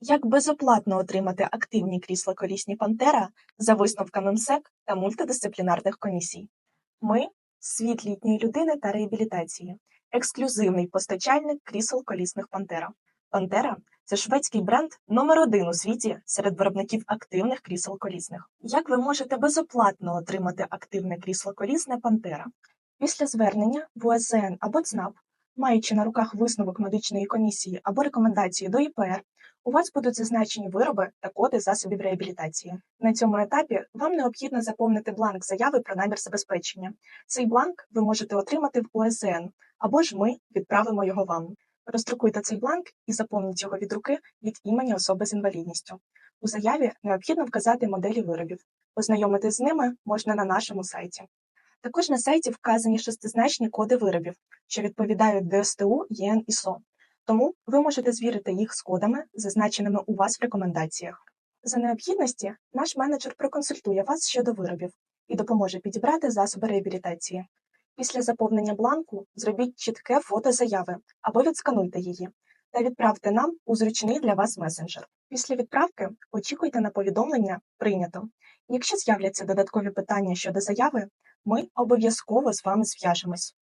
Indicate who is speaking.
Speaker 1: Як безоплатно отримати активні крісла колісні Пантера за висновками МСЕК та мультидисциплінарних комісій? Ми світ літньої людини та реабілітації, ексклюзивний постачальник крісел колісних Пантера. Пантера це шведський бренд номер один у світі серед виробників активних крісел колісних. Як ви можете безоплатно отримати активне крісло колісне Пантера? Після звернення в УСН або ЦНАП, маючи на руках висновок медичної комісії або рекомендації до ІПР, у вас будуть зазначені вироби та коди засобів реабілітації. На цьому етапі вам необхідно заповнити бланк заяви про намір забезпечення. Цей бланк ви можете отримати в УСН, або ж ми відправимо його вам. Роздрукуйте цей бланк і заповніть його від руки від імені особи з інвалідністю. У заяві необхідно вказати моделі виробів. Ознайомитись з ними можна на нашому сайті. Також на сайті вказані шестизначні коди виробів, що відповідають ДСТУ ЄН ІСО. Тому ви можете звірити їх з кодами, зазначеними у вас в рекомендаціях. За необхідності наш менеджер проконсультує вас щодо виробів і допоможе підібрати засоби реабілітації. Після заповнення бланку зробіть чітке фото заяви або відскануйте її та відправте нам у зручний для вас месенджер. Після відправки очікуйте на повідомлення прийнято. Якщо з'являться додаткові питання щодо заяви, ми обов'язково з вами зв'яжемось.